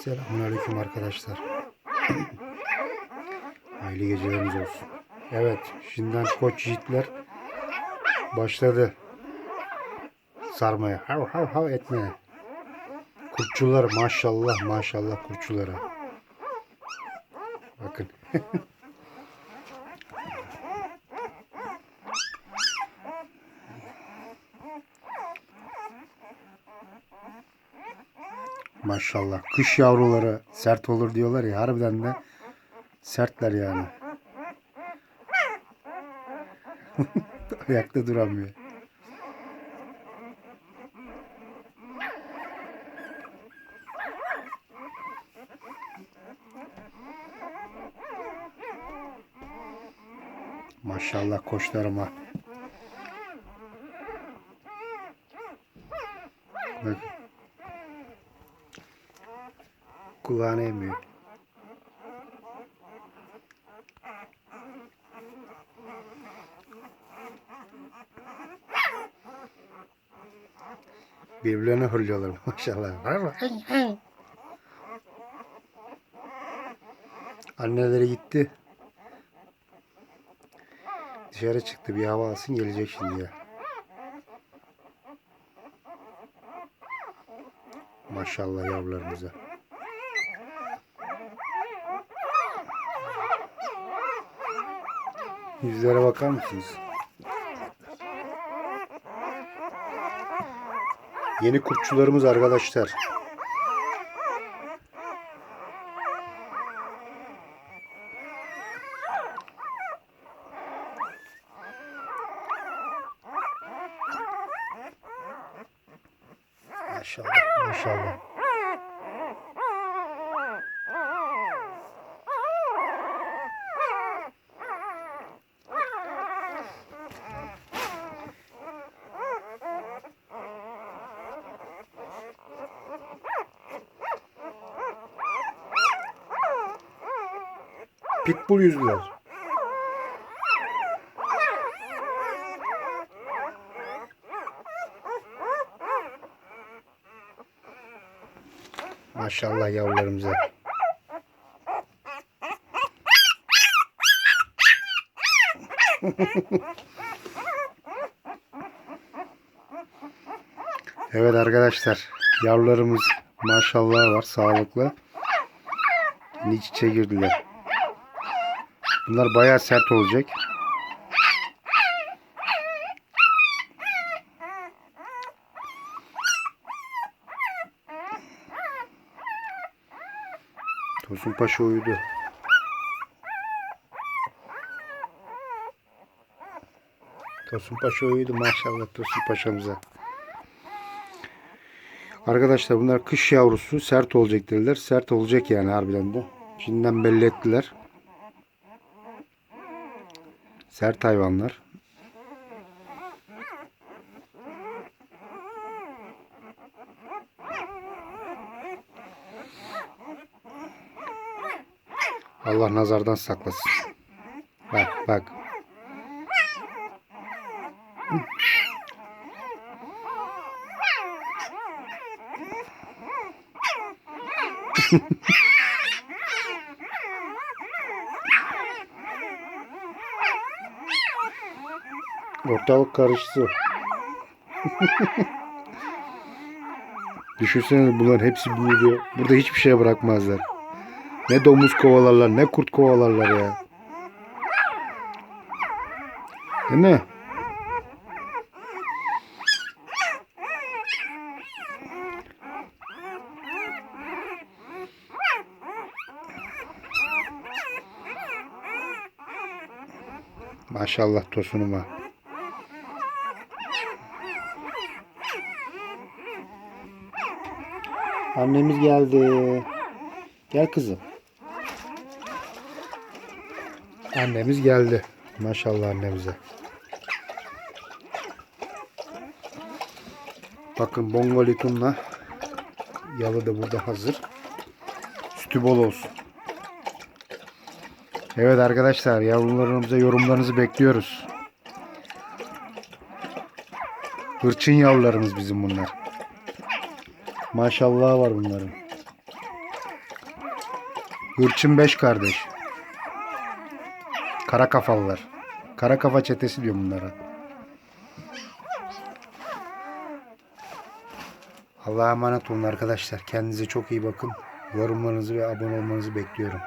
Selamünaleyküm arkadaşlar. Hayırlı geceleriniz olsun. Evet, şimdiden koç yiğitler başladı sarmaya. Hav hav hav etmeye. Kurtçular maşallah maşallah kurtçulara. Bakın. Maşallah. Kış yavruları sert olur diyorlar ya. Harbiden de sertler yani. Ayakta duramıyor. Maşallah koçlarıma. Bak. Kulağını emiyor. Birbirlerine hırlıyorlar maşallah. Anneleri gitti. Dışarı çıktı bir hava alsın gelecek şimdi ya. Maşallah yavrularımıza. Yüzlere bakar mısınız? Yeni kurtçularımız arkadaşlar. Maşallah, maşallah. Pitbull yüzlüler. Maşallah yavrularımıza. evet arkadaşlar yavrularımız maşallah var sağlıklı. İç içe girdiler. Bunlar bayağı sert olacak. Tosun Paşa uyudu. Tosun Paşa uyudu maşallah Tosun Paşa'mıza. Arkadaşlar bunlar kış yavrusu sert olacak dediler. Sert olacak yani harbiden de. Şimdiden belli ettiler. Sert hayvanlar. Allah nazardan saklasın. Bak bak. Ortalık karıştı. Düşünsene bunların hepsi büyüdü. Burada hiçbir şey bırakmazlar. Ne domuz kovalarlar ne kurt kovalarlar ya. Değil mi? Maşallah tosunuma. Annemiz geldi. Gel kızım. Annemiz geldi. Maşallah annemize. Bakın bongolitumla yalı da burada hazır. Sütü bol olsun. Evet arkadaşlar yavrularımıza yorumlarınızı bekliyoruz. Hırçın yavrularımız bizim bunlar. Maşallah var bunların. Hırçın beş kardeş. Kara kafalılar. Kara kafa çetesi diyor bunlara. Allah'a emanet olun arkadaşlar. Kendinize çok iyi bakın. Yorumlarınızı ve abone olmanızı bekliyorum.